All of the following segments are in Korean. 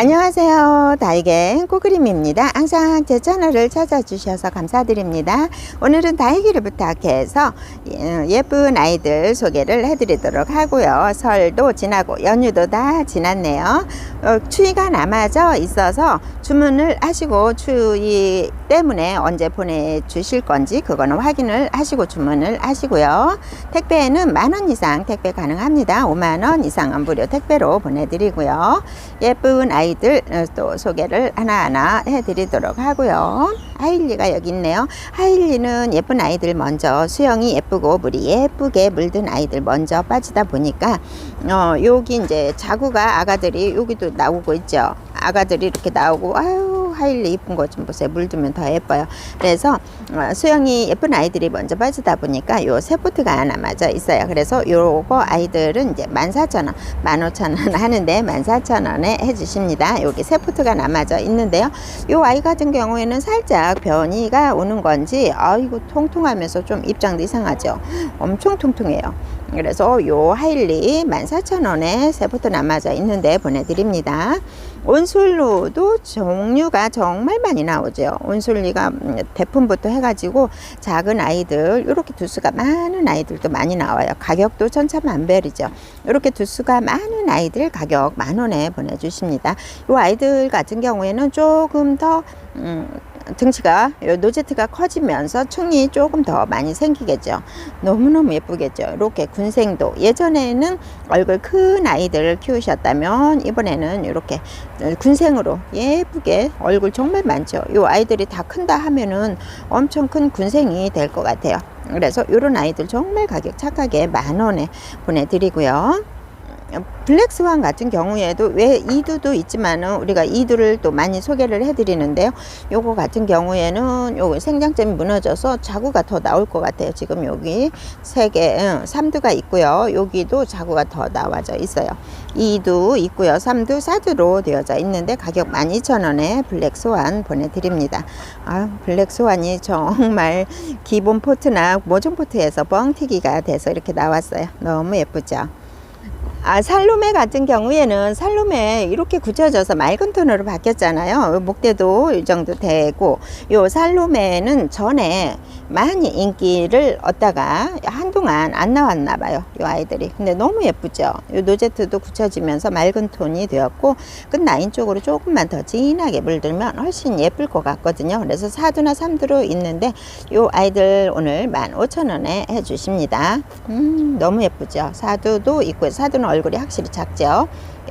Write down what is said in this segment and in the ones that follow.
안녕하세요. 다이게 꼬그림입니다. 항상 제 채널을 찾아주셔서 감사드립니다. 오늘은 다이기를 부탁해서 예, 예쁜 아이들 소개를 해드리도록 하고요. 설도 지나고 연휴도 다 지났네요. 어, 추위가 남아져 있어서 주문을 하시고 추위 때문에 언제 보내주실 건지 그거는 확인을 하시고 주문을 하시고요. 택배는 만 원 이상 택배 가능합니다. 5만 원 이상은 무료 택배로 보내드리고요. 예쁜 아이들 어, 또 소개를 하나하나 해드리도록 하고요. 하일리가 여기 있네요. 하일리는 예쁜 아이들 먼저 수영이 예쁘고 물이 예쁘게 물든 아이들 먼저 빠지다 보니까 어 여기 이제 자구가 아가들이 여기도 나오고 있죠. 아가들이 이렇게 나오고 아유 하일리 이쁜 거 좀 보세요. 물들면 더 예뻐요. 그래서 어, 수영이 예쁜 아이들이 먼저 빠지다 보니까 요 세포트가 하나 맞아 있어요. 그래서 요거 아이들은 이제 14,000원, 15,000원 하는데 14,000원에 해주십니다. 여기 세포트가 남아져 있는데요. 요 아이 같은 경우에는 살짝 변이가 오는 건지 아이고 통통하면서 좀 입장도 이상하죠. 엄청 통통해요. 그래서 요 하일리 14,000원에 세포트 남아져 있는데 보내드립니다. 온솔로도 종류가 정말 많이 나오죠. 온솔리가 음, 대품부터 해가지고 작은 아이들 이렇게 두수가 많은 아이들도 많이 나와요. 가격도 천차만별이죠. 이렇게 두수가 많은 아이들 가격 만 원에 보내주십니다. 이 아이들 같은 경우에는 조금 더 음, 등치가 요 노제트가 커지면서 충이 조금 더 많이 생기겠죠. 너무너무 예쁘겠죠. 이렇게 군생도 예전에는 얼굴 큰 아이들을 키우셨다면 이번에는 이렇게 군생으로 예쁘게 얼굴 정말 많죠. 요 아이들이 다 큰다 하면은 엄청 큰 군생이 될 것 같아요. 그래서 이런 아이들 정말 가격 착하게 만 원에 보내드리고요. 블랙스완 같은 경우에도 왜 이두도 있지만은 우리가 이두를 또 많이 소개를 해드리는데요. 요거 같은 경우에는 요 생장점이 무너져서 자구가 더 나올 것 같아요. 지금 여기 세 개, 응, 삼두가 있고요. 여기도 자구가 더 나와져 있어요. 이두 있고요. 삼두, 사두로 되어져 있는데 가격 12,000원에 블랙스완 보내드립니다. 아, 블랙스완이 정말 기본 포트나 모종 포트에서 뻥튀기가 돼서 이렇게 나왔어요. 너무 예쁘죠? 아, 살로메 같은 경우에는 살로메 이렇게 굳혀져서 맑은 톤으로 바뀌었잖아요. 목대도 이 정도 되고, 요 살로메는 전에 많이 인기를 얻다가 한동안 안 나왔나 봐요. 요 아이들이. 근데 너무 예쁘죠. 요 노제트도 굳혀지면서 맑은 톤이 되었고, 끝 라인 쪽으로 조금만 더 진하게 물들면 훨씬 예쁠 것 같거든요. 그래서 사두나 삼두로 있는데, 요 아이들 오늘 15,000원에 해주십니다. 음, 너무 예쁘죠. 사두도 있고, 사두는 얼굴이 확실히 작죠.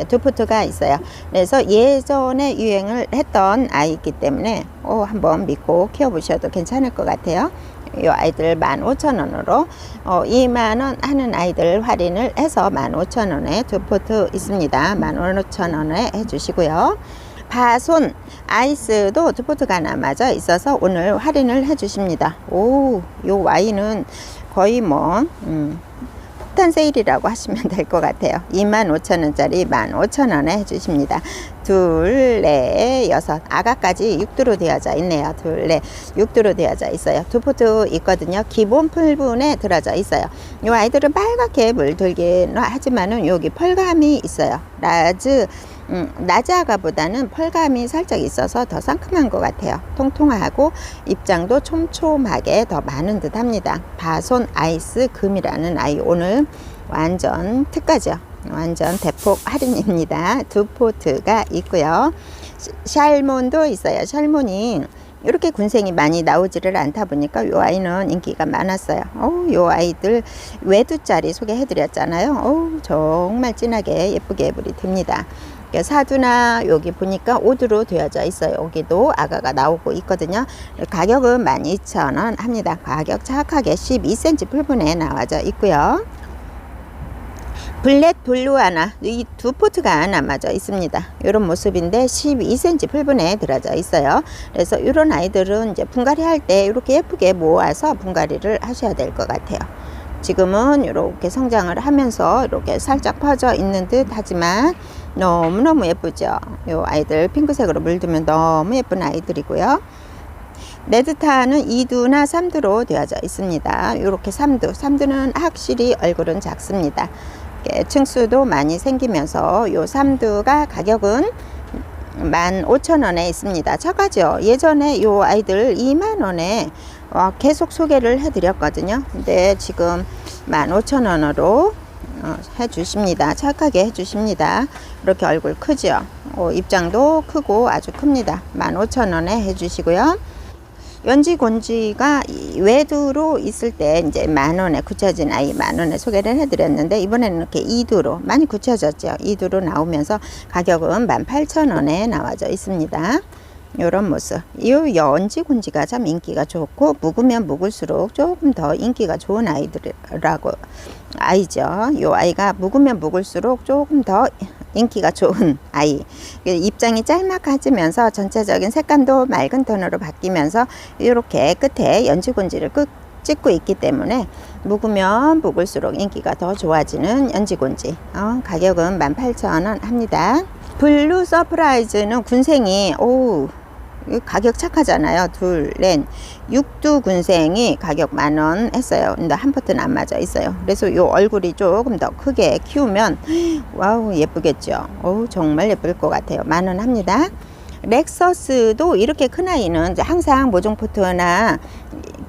두 포트가 있어요. 그래서 예전에 유행을 했던 아이기 때문에 오, 한번 믿고 키워보셔도 괜찮을 것 같아요. 이 아이들 15,000원으로 어, 2만원 하는 아이들 할인을 해서 15,000원에 두 포트 있습니다. 15,000원에 해주시고요. 파손 아이스도 두 포트가 남아져 있어서 오늘 할인을 해주십니다. 오, 요 와인은 거의 뭐 음, 폭탄 세일이라고 하시면 될 것 같아요. 25,000원짜리 15,000원에 해주십니다. 둘, 넷, 여섯. 아가까지 6두로 되어져 있네요. 둘, 넷, 6두로 되어져 있어요. 두 포트 있거든요. 기본 풀분에 들어져 있어요. 이 아이들은 빨갛게 물들긴 하지만은 여기 펄감이 있어요. 라즈, 음, 나자가보다는 펄감이 살짝 있어서 더 상큼한 것 같아요. 통통하고 입장도 촘촘하게 더 많은 듯 합니다. 바손 아이스 금이라는 아이 오늘 완전 특가죠. 완전 대폭 할인입니다. 두 포트가 있고요. 샬몬도 있어요. 샬몬이 이렇게 군생이 많이 나오지를 않다 보니까 이 아이는 인기가 많았어요. 이 아이들 외두짜리 소개해드렸잖아요. 오, 정말 진하게 예쁘게 물이 듭니다. 사두나 여기 보니까 오두로 되어져 있어요. 여기도 아가가 나오고 있거든요. 가격은 12,000원 합니다. 가격 착하게 12cm 풀분에 나와져 있고요. 블랙 블루 하나 이 두 포트가 남아져 있습니다 이런 모습인데 12cm 풀분에 들어져 있어요 그래서 이런 아이들은 이제 분갈이 할 때 이렇게 예쁘게 모아서 분갈이를 하셔야 될 것 같아요 지금은 이렇게 성장을 하면서 이렇게 살짝 퍼져 있는 듯 하지만 너무너무 예쁘죠? 이 아이들 핑크색으로 물들면 너무 예쁜 아이들이고요. 레드타는 2두나 3두로 되어져 있습니다. 이렇게 3두. 3두는 확실히 얼굴은 작습니다. 층수도 많이 생기면서 요 삼두가 가격은 15,000원에 있습니다. 착하죠? 예전에 요 아이들 2만원에 어, 계속 소개를 해드렸거든요. 근데 지금 15,000원으로 어, 해주십니다. 착하게 해주십니다. 이렇게 얼굴 크죠? 어, 입장도 크고 아주 큽니다. 15,000원에 해주시고요. 연지 곤지가 이 외두로 있을 때 이제 만 원에 굳혀진 아이 만 원에 소개를 해드렸는데 이번에는 이렇게 이두로 많이 굳혀졌죠. 이두로 나오면서 가격은 만 팔천 원에 나와져 있습니다. 이런 모습. 이 연지 곤지가 참 인기가 좋고 묵으면 묵을수록 조금 더 인기가 좋은 아이들이라고 아이죠. 이 아이가 묵으면 묵을수록 조금 더 인기가 좋은 아이. 입장이 짤막해지면서 전체적인 색감도 맑은 톤으로 바뀌면서 이렇게 끝에 연지곤지를 끝 찍고 있기 때문에 묵으면 묵을수록 인기가 더 좋아지는 연지곤지. 어, 가격은 18,000원 합니다. 블루 서프라이즈는 군생이 오이 가격 착하잖아요. 둘, 넷, 육두 군생이 가격 만원 했어요. 근데 한 포트는 안 맞아 있어요. 그래서 요 얼굴이 조금 더 크게 키우면 와우 예쁘겠죠. 오 정말 예쁠 것 같아요. 만원 합니다. 렉서스도 이렇게 큰 아이는 항상 모종 포트나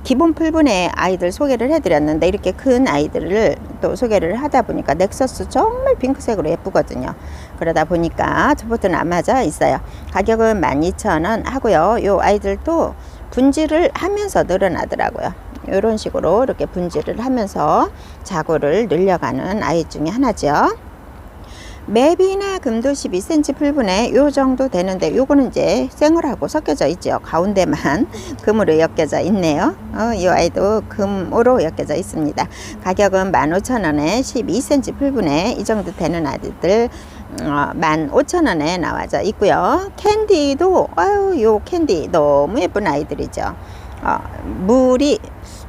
기본 풀분의 아이들 소개를 해드렸는데 이렇게 큰 아이들을 또 소개를 하다 보니까 넥서스 정말 핑크색으로 예쁘거든요. 그러다 보니까 안 맞아 있어요. 가격은 12,000원 하고요. 요 아이들도 분질을 하면서 늘어나더라고요. 이런 식으로 이렇게 분질을 하면서 자구를 늘려가는 아이 중에 하나죠. 맵이나 금도 12cm 풀분에 요 정도 되는데 요거는 이제 생얼하고 섞여져 있죠. 가운데만 금으로 엮여져 있네요. 어, 이 아이도 금으로 엮여져 있습니다. 가격은 15,000원에 12cm 풀분에 이 정도 되는 아이들 어, 15,000원에 나와져 있고요. 캔디도 아유 요 캔디 너무 예쁜 아이들이죠. 어, 물이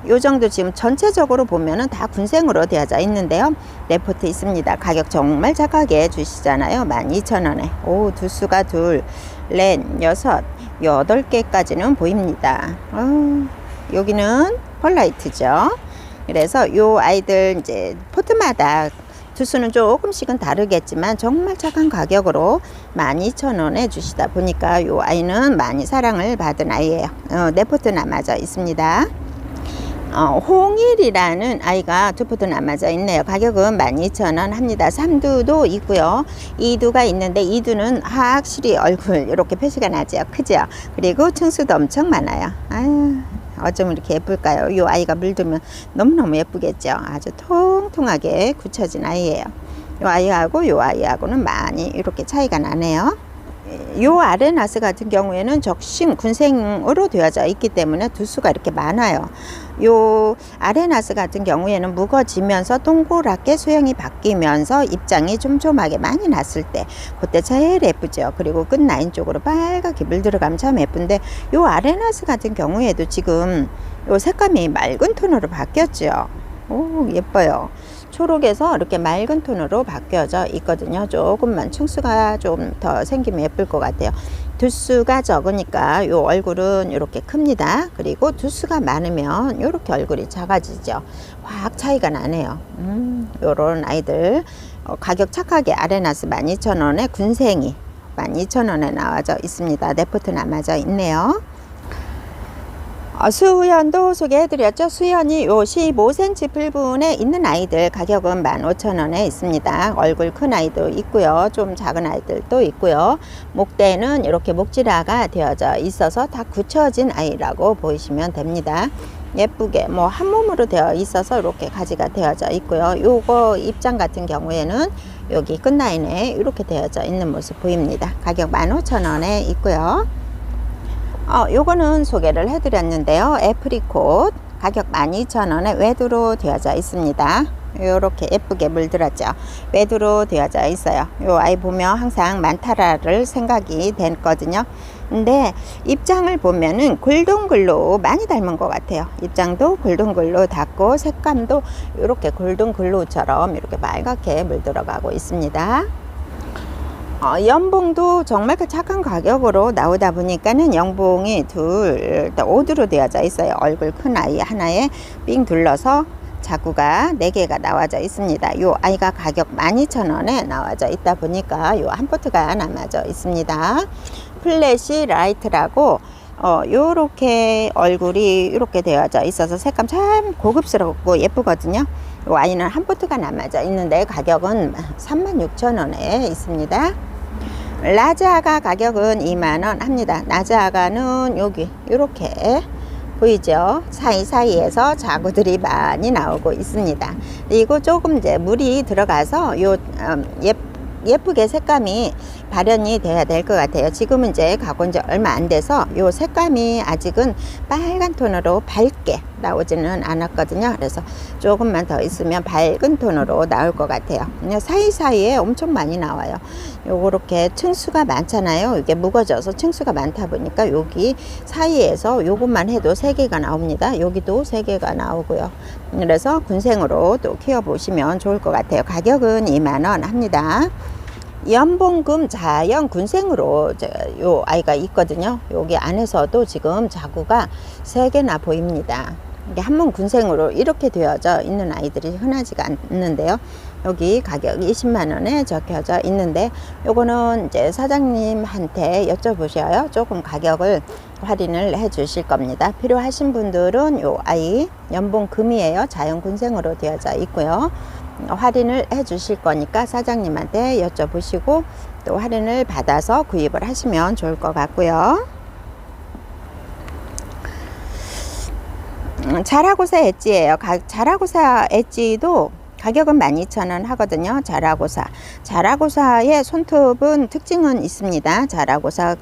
요 정도 지금 전체적으로 보면은 다 군생으로 되어져 있는데요. 레포트 있습니다. 가격 정말 착하게 주시잖아요. 12,000원에. 오, 두수가 둘, 넷, 여섯, 여덟 개까지는 보입니다. 어, 여기는 펄라이트죠. 그래서 요 아이들 이제 포트마다 두수는 조금씩은 다르겠지만 정말 착한 가격으로 12,000원에 주시다 보니까 요 아이는 많이 사랑을 받은 아이예요. 어, 네포트 남아져 있습니다. 어, 홍일이라는 아이가 두 포트 남아져 있네요. 가격은 12,000원 합니다. 삼두도 있고요. 이두가 있는데 이두는 확실히 얼굴 이렇게 표시가 나죠. 크죠? 그리고 층수도 엄청 많아요. 아유, 어쩜 이렇게 예쁠까요? 이 아이가 물들면 너무너무 예쁘겠죠? 아주 통통하게 굳혀진 아이예요. 이 아이하고 이 아이하고는 많이 이렇게 차이가 나네요. 요 아레나스 같은 경우에는 적심 군생으로 되어져 있기 때문에 두수가 이렇게 많아요. 요 아레나스 같은 경우에는 묵어지면서 동그랗게 수영이 바뀌면서 입장이 촘촘하게 많이 났을 때 그때 제일 예쁘죠. 그리고 끝 라인 쪽으로 빨갛게 물 들어가면 참 예쁜데 요 아레나스 같은 경우에도 지금 요 색감이 맑은 톤으로 바뀌었죠. 오 예뻐요. 초록에서 이렇게 맑은 톤으로 바뀌어져 있거든요. 조금만 층수가 좀 더 생기면 예쁠 것 같아요. 두수가 적으니까 요 얼굴은 이렇게 큽니다. 그리고 두수가 많으면 이렇게 얼굴이 작아지죠. 확 차이가 나네요. 음, 요런 아이들 어, 가격 착하게 아레나스 12,000원에 군생이 12,000원에 나와져 있습니다. 네포트 남아져 있네요. 어, 수연도 소개해드렸죠. 수연이 요 15cm 풀분에 있는 아이들 가격은 15,000원에 있습니다. 얼굴 큰 아이도 있고요. 좀 작은 아이들도 있고요. 목대는 이렇게 목질화가 되어져 있어서 다 굳혀진 아이라고 보시면 됩니다. 예쁘게 뭐 한 몸으로 되어 있어서 이렇게 가지가 되어져 있고요. 요거 입장 같은 경우에는 여기 끝라인에 이렇게 되어져 있는 모습 보입니다. 가격 15,000원에 있고요. 어, 요거는 소개를 해드렸는데요. 애프리콧 가격 12,000원에 외두로 되어져 있습니다. 요렇게 예쁘게 물들었죠. 외두로 되어져 있어요. 요 아이 보면 항상 만타라를 생각이 됐거든요. 근데 입장을 보면은 골든글로 많이 닮은 것 같아요. 입장도 골든글로 닿고 색감도 이렇게 골든글로처럼 이렇게 빨갛게 물들어가고 있습니다. 어, 연봉도 정말 그 착한 가격으로 나오다 보니까는 연봉이 둘, 오드로 되어져 있어요. 얼굴 큰 아이 하나에 삥 둘러서 자구가 4개가 나와져 있습니다. 요 아이가 가격 12,000원에 나와져 있다 보니까 요 한 포트가 남아져 있습니다. 플래시 라이트라고 어, 요렇게 얼굴이 이렇게 되어져 있어서 색감 참 고급스럽고 예쁘거든요. 요 아이는 한 포트가 남아져 있는데 가격은 36,000원에 있습니다. 라자가 가격은 2만원 합니다. 라자가는 여기 이렇게 보이죠? 사이사이에서 자구들이 많이 나오고 있습니다. 그리고 조금 이제 물이 들어가서 요 음, 예, 예쁘게 색감이 발현이 돼야 될 것 같아요. 지금은 이제 가고 이제 얼마 안 돼서 요 색감이 아직은 빨간 톤으로 밝게 나오지는 않았거든요. 그래서 조금만 더 있으면 밝은 톤으로 나올 것 같아요. 그냥 사이사이에 엄청 많이 나와요. 요렇게 층수가 많잖아요. 이게 묵어져서 층수가 많다 보니까 여기 사이에서 요것만 해도 세 개가 나옵니다. 여기도 세 개가 나오고요. 그래서 군생으로 또 키워 보시면 좋을 것 같아요. 가격은 2만원 합니다. 연봉금 자연 군생으로 저- 요 아이가 있거든요. 여기 안에서도 지금 자구가 세 개나 보입니다. 한문 군생으로 이렇게 되어져 있는 아이들이 흔하지가 않는데요. 여기 가격이 20만 원에 적혀져 있는데 요거는 이제 사장님한테 여쭤보셔요. 조금 가격을 할인을 해 주실 겁니다. 필요하신 분들은 요 아이 연봉 금이에요. 자연 군생으로 되어져 있고요. 할인을 해 주실 거니까 사장님한테 여쭤보시고 또 할인을 받아서 구입을 하시면 좋을 것 같고요. 음, 자라고사 엣지예요. 가, 자라고사 엣지도 가격은 12,000원 하거든요. 자라고사. 자라고사의 손톱은 특징은 있습니다. 자라고사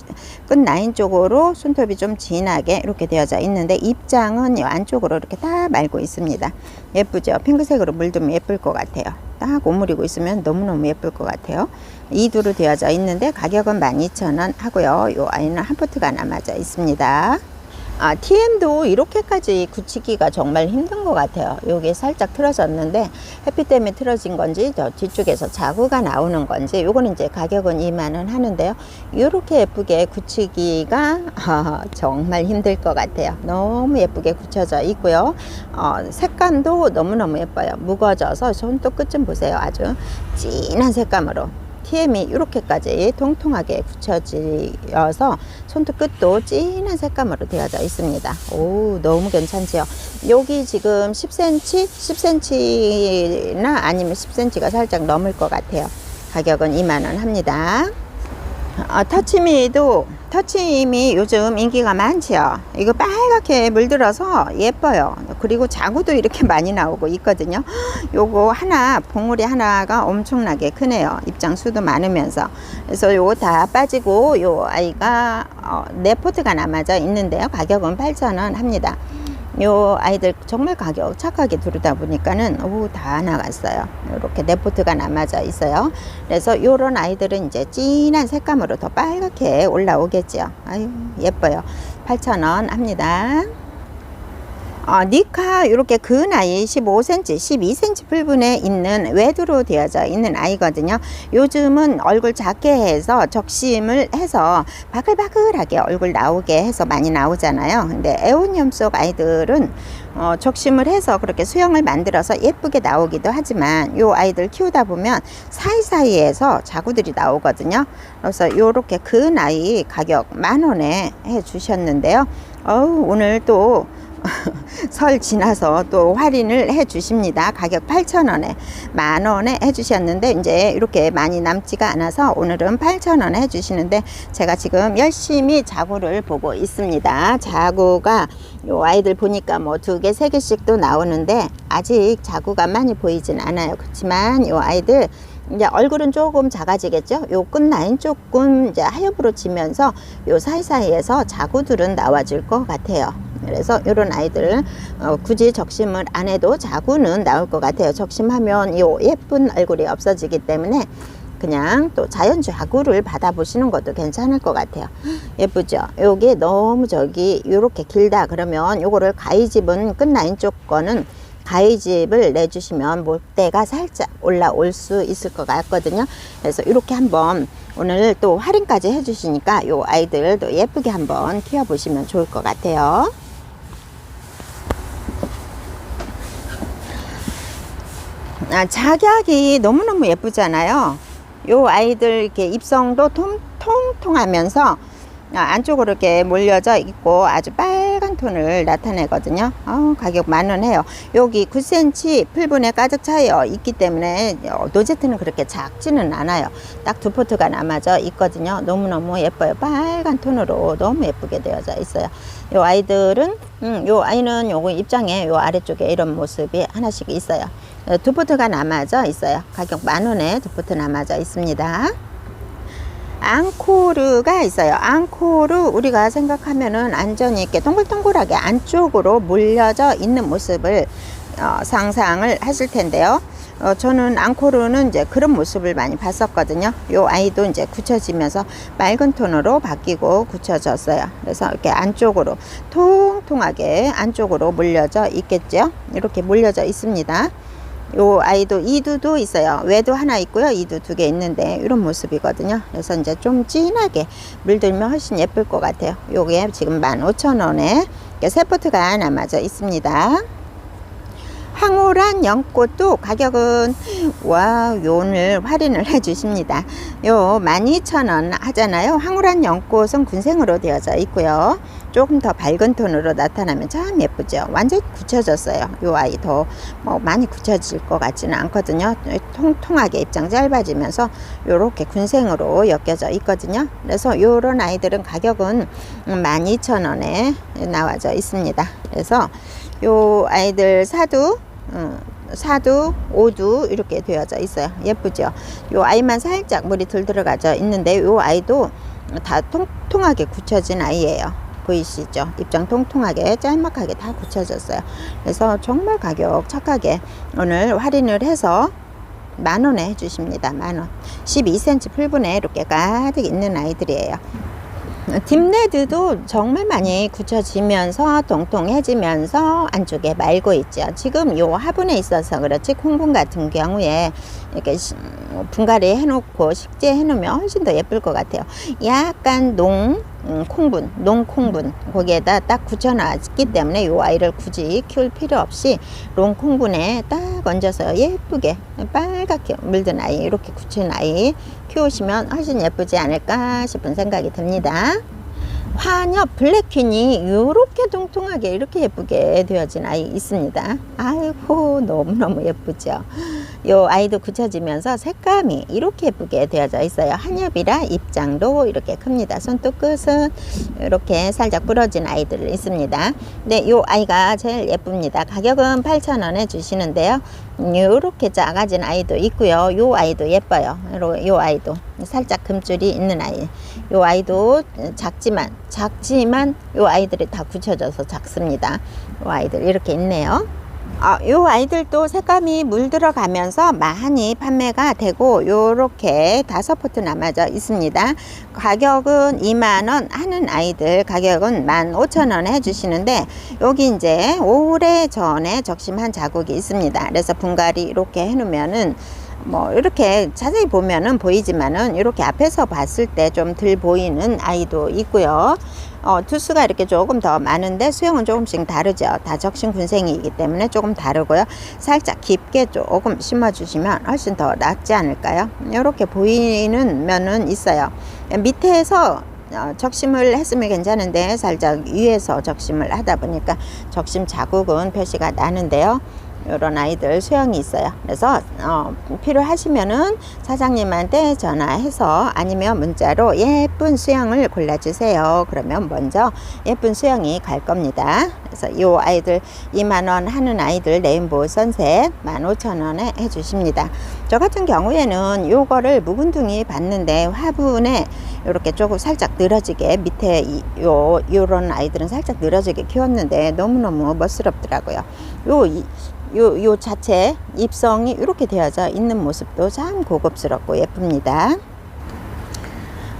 끝 라인 쪽으로 손톱이 좀 진하게 이렇게 되어져 있는데 입장은 이 안쪽으로 이렇게 다 말고 있습니다. 예쁘죠? 핑크색으로 물들면 예쁠 것 같아요. 딱 오므리고 있으면 너무너무 예쁠 것 같아요. 이두로 되어져 있는데 가격은 12,000원 하고요. 이 아이는 한 포트가 남아져 있습니다. 아, TM도 이렇게까지 굳히기가 정말 힘든 것 같아요. 여기 살짝 틀어졌는데 햇빛 때문에 틀어진 건지 저 뒤쪽에서 자구가 나오는 건지 요거는 이제 가격은 2만원 하는데요. 이렇게 예쁘게 굳히기가 아, 정말 힘들 것 같아요. 너무 예쁘게 굳혀져 있고요. 어, 색감도 너무너무 예뻐요. 무거져서 손톱 끝 좀 보세요. 아주 진한 색감으로 TM이 이렇게까지 통통하게 굳혀지어서 손톱 끝도 진한 색감으로 되어져 있습니다. 오, 너무 괜찮지요? 여기 지금 10cm, 10cm나 아니면 10cm가 살짝 넘을 것 같아요. 가격은 2만원 합니다. 어, 터치미도 터치미 요즘 인기가 많지요. 이거 빨갛게 물들어서 예뻐요. 그리고 자구도 이렇게 많이 나오고 있거든요. 요거 하나 봉우리 하나가 엄청나게 크네요. 입장 수도 많으면서 그래서 요거 다 빠지고 요 아이가 어, 네 포트가 남아져 있는데요. 가격은 8,000원 합니다. 요 아이들 정말 가격 착하게 두르다 보니까는 오, 다 나갔어요. 이렇게 네포트가 남아져 있어요. 그래서 요런 아이들은 이제 진한 색감으로 더 빨갛게 올라오겠죠. 아유, 예뻐요. 8,000원 합니다. 어, 니카 이렇게 근 아이 15cm, 12cm 풀분에 있는 외두로 되어져 있는 아이거든요. 요즘은 얼굴 작게 해서 적심을 해서 바글바글하게 얼굴 나오게 해서 많이 나오잖아요. 근데 애완염 속 아이들은 어, 적심을 해서 그렇게 수영을 만들어서 예쁘게 나오기도 하지만 요 아이들 키우다 보면 사이사이에서 자구들이 나오거든요. 그래서 요렇게 근 아이 가격 만 원에 해 주셨는데요. 어우, 오늘 또 설 지나서 또 할인을 해 주십니다. 가격 8,000원에 만 원에 해 주셨는데 이제 이렇게 많이 남지가 않아서 오늘은 8,000원에 해 주시는데 제가 지금 열심히 자구를 보고 있습니다. 자구가 요 아이들 보니까 뭐 두 개, 세 개씩도 나오는데 아직 자구가 많이 보이진 않아요. 그렇지만 요 아이들 이제 얼굴은 조금 작아지겠죠. 요 끝 라인 조금 이제 하엽으로 지면서 요 사이사이에서 자구들은 나와줄 것 같아요. 그래서 이런 아이들 어, 굳이 적심을 안 해도 자구는 나올 것 같아요. 적심하면 요 예쁜 얼굴이 없어지기 때문에 그냥 또 자연 자구를 받아보시는 것도 괜찮을 것 같아요. 예쁘죠? 요게 너무 저기 요렇게 길다 그러면 요거를 가위집은 끝 라인 쪽 거는 가위집을 내주시면 목대가 살짝 올라올 수 있을 것 같거든요. 그래서 이렇게 한번 오늘 또 할인까지 해주시니까 요 아이들 도 예쁘게 한번 키워 보시면 좋을 것 같아요. 아, 작약이 너무너무 예쁘잖아요. 요 아이들 이렇게 입성도 통, 통통하면서 아, 안쪽으로 이렇게 몰려져 있고 아주 빨 간 톤을 나타내거든요. 어, 가격 만원 해요. 여기 9cm 풀분에 가득 차여 있기 때문에 어, 노제트는 그렇게 작지는 않아요. 딱 두 포트가 남아져 있거든요. 너무너무 예뻐요. 빨간 톤으로 너무 예쁘게 되어져 있어요. 요 아이들은 음, 요 아이는 요거 입장에 요 아래쪽에 이런 모습이 하나씩 있어요. 어, 두 포트가 남아져 있어요. 가격 만원에 두 포트 남아져 있습니다. 앙코르가 있어요. 앙코르 우리가 생각하면은 안전이 있게 동글동글하게 안쪽으로 몰려져 있는 모습을 어, 상상을 하실 텐데요. 어, 저는 앙코르는 이제 그런 모습을 많이 봤었거든요. 요 아이도 이제 굳혀지면서 맑은 톤으로 바뀌고 굳혀졌어요. 그래서 이렇게 안쪽으로 통통하게 안쪽으로 몰려져 있겠죠. 이렇게 몰려져 있습니다. 요 아이도 이두도 있어요. 외도 하나 있고요. 이두 두 개 있는데 이런 모습이거든요. 그래서 이제 좀 진하게 물들면 훨씬 예쁠 것 같아요. 요게 지금 15,000원에 세 포트가 남아져 있습니다. 황홀한 연꽃도 가격은 와 오늘 할인을 해 주십니다. 요 12,000원 하잖아요. 황홀한 연꽃은 군생으로 되어져 있고요. 조금 더 밝은 톤으로 나타나면 참 예쁘죠. 완전 굳혀졌어요. 요 아이 더 뭐 많이 굳혀질 것 같지는 않거든요. 통통하게 입장 짧아지면서 요렇게 군생으로 엮여져 있거든요. 그래서 요런 아이들은 가격은 12,000원에 나와져 있습니다. 그래서 요 아이들 사두 어, 사두, 오두 이렇게 되어져 있어요. 예쁘죠? 요 아이만 살짝 물이 덜 들어가져 있는데 요 아이도 다 통통하게 굳혀진 아이예요. 보이시죠? 입장 통통하게 짤막하게 다 굳혀졌어요. 그래서 정말 가격 착하게 오늘 할인을 해서 만 원에 해주십니다. 만 원. 12cm 풀분에 이렇게 가득 있는 아이들이에요. 딥레드도 정말 많이 굳혀지면서 통통해지면서 안쪽에 말고 있죠. 지금 요 화분에 있어서 그렇지 콩분 같은 경우에 이렇게 분갈이 해놓고 식재해 놓으면 훨씬 더 예쁠 것 같아요. 약간 농 음, 콩분, 농콩분 거기에다 딱 굳혀놨기 때문에 이 아이를 굳이 키울 필요 없이 롱콩분에 딱 얹어서 예쁘게 빨갛게 물든 아이 이렇게 굳힌 아이 키우시면 훨씬 예쁘지 않을까 싶은 생각이 듭니다. 환엽 블랙퀸이 이렇게 통통하게 이렇게 예쁘게 되어진 아이 있습니다. 아이고 너무너무 예쁘죠. 요 아이도 굳혀지면서 색감이 이렇게 예쁘게 되어져 있어요. 한엽이라 입장도 이렇게 큽니다. 손톱 끝은 이렇게 살짝 부러진 아이들 있습니다. 네, 요 아이가 제일 예쁩니다. 가격은 8,000원에 주시는데요. 이렇게 작아진 아이도 있고요. 요 아이도 예뻐요. 요 아이도 살짝 금줄이 있는 아이. 요 아이도 작지만 작지만 요 아이들이 다 굳혀져서 작습니다. 요 아이들 이렇게 있네요. 아, 요 아이들도 색감이 물들어가면서 많이 판매가 되고 요렇게 다섯 포트 남아져 있습니다. 가격은 2만원 하는 아이들 가격은 15,000원 해주시는데 여기 이제 오래 전에 적심한 자국이 있습니다. 그래서 분갈이 이렇게 해놓으면은 뭐 이렇게 자세히 보면은 보이지만은 이렇게 앞에서 봤을 때 좀 덜 보이는 아이도 있고요. 어, 투수가 이렇게 조금 더 많은데 수영은 조금씩 다르죠. 다 적신 군생이기 때문에 조금 다르고요. 살짝 깊게 조금 심어주시면 훨씬 더 낫지 않을까요? 이렇게 보이는 면은 있어요. 밑에서 어, 적심을 했으면 괜찮은데 살짝 위에서 적심을 하다 보니까 적심 자국은 표시가 나는데요. 이런 아이들 수영이 있어요. 그래서 어, 필요하시면은 사장님한테 전화해서 아니면 문자로 예쁜 수영을 골라주세요. 그러면 먼저 예쁜 수영이 갈 겁니다. 그래서 이 아이들 2만 원 하는 아이들 레인보우 선셋 15,000원에 해주십니다. 저 같은 경우에는 요거를 묵은둥이 봤는데 화분에 이렇게 조금 살짝 늘어지게 밑에 이, 요 요런 아이들은 살짝 늘어지게 키웠는데 너무너무 멋스럽더라고요. 요 이, 요, 요 자체 입성이 이렇게 되어져 있는 모습도 참 고급스럽고 예쁩니다.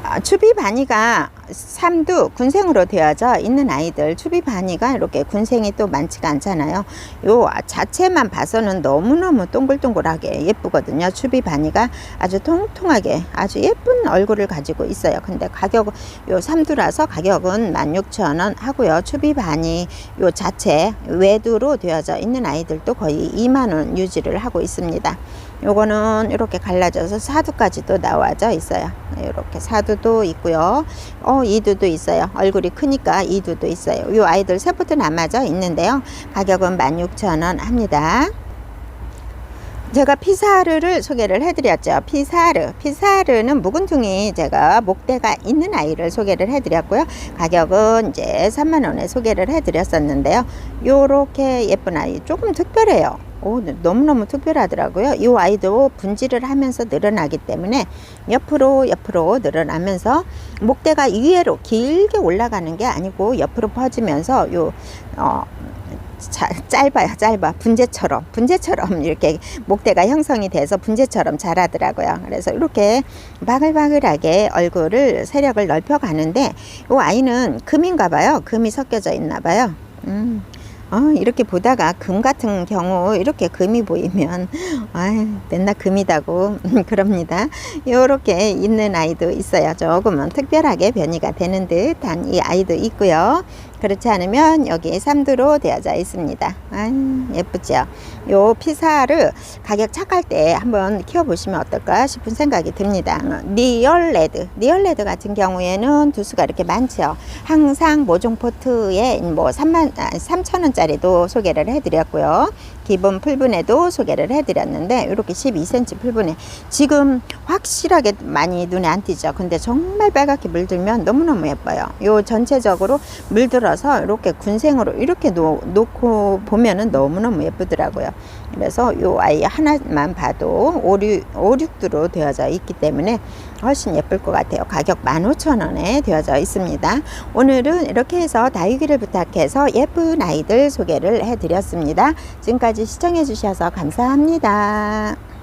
아, 추비 바니가 삶도 군생으로 되어져 있는 아이들 추비 바니가 이렇게 군생이 또 많지가 않잖아요. 요 자체만 봐서는 너무너무 동글동글하게 예쁘거든요. 추비 바니가 아주 통통하게 아주 예쁜 얼굴을 가지고 있어요. 근데 가격은 요 삼두라서 가격은 16,000원 하고요. 추비 바니 요 자체 외두로 되어져 있는 아이들도 거의 2만 원 유지를 하고 있습니다. 요거는 이렇게 갈라져서 사두까지도 나와져 있어요. 이렇게 사두도 있고요. 어, 이두도 있어요. 얼굴이 크니까 이두도 있어요. 요 아이들 세포도 남아져 있는데요. 가격은 16,000원 합니다. 제가 피사르를 소개를 해드렸죠. 피사르. 피사르는 묵은둥이 제가 목대가 있는 아이를 소개를 해드렸고요. 가격은 이제 3만원에 소개를 해드렸었는데요. 요렇게 예쁜 아이 조금 특별해요. 오, 너무너무 특별하더라고요. 이 아이도 분질을 하면서 늘어나기 때문에 옆으로 옆으로 늘어나면서 목대가 위로 길게 올라가는 게 아니고 옆으로 퍼지면서 요 어, 자, 짧아요, 짧아. 분재처럼, 분재처럼 이렇게 목대가 형성이 돼서 분재처럼 자라더라고요. 그래서 이렇게 바글바글하게 얼굴을 세력을 넓혀 가는데, 이 아이는 금인가 봐요. 금이 섞여져 있나 봐요. 음. 어, 이렇게 보다가 금 같은 경우 이렇게 금이 보이면 아유, 맨날 금이다고 그럽니다. 요렇게 있는 아이도 있어요. 조금은 특별하게 변이가 되는 듯한 이 아이도 있고요. 그렇지 않으면 여기 삼두로 되어져 있습니다. 아유, 예쁘죠? 요 피사를 가격 착할 때 한번 키워보시면 어떨까 싶은 생각이 듭니다. 리얼 레드, 리얼 레드 같은 경우에는 두수가 이렇게 많죠. 항상 모종 포트에 뭐 3만, 아, 3천원짜리도 소개를 해드렸고요. 기본 풀분에도 소개를 해드렸는데 이렇게 12cm 풀분에 지금 확실하게 많이 눈에 안 띄죠. 근데 정말 빨갛게 물들면 너무너무 예뻐요. 요 전체적으로 물들 어서 이렇게 군생으로 이렇게 놓, 놓고 보면은 너무너무 예쁘더라고요. 그래서 요 아이 하나만 봐도 5, 6, 5, 6두로 되어져 있기 때문에 훨씬 예쁠 것 같아요. 가격 15,000원에 되어져 있습니다. 오늘은 이렇게 해서 다육이를 부탁해서 예쁜 아이들 소개를 해드렸습니다. 지금까지 시청해 주셔서 감사합니다.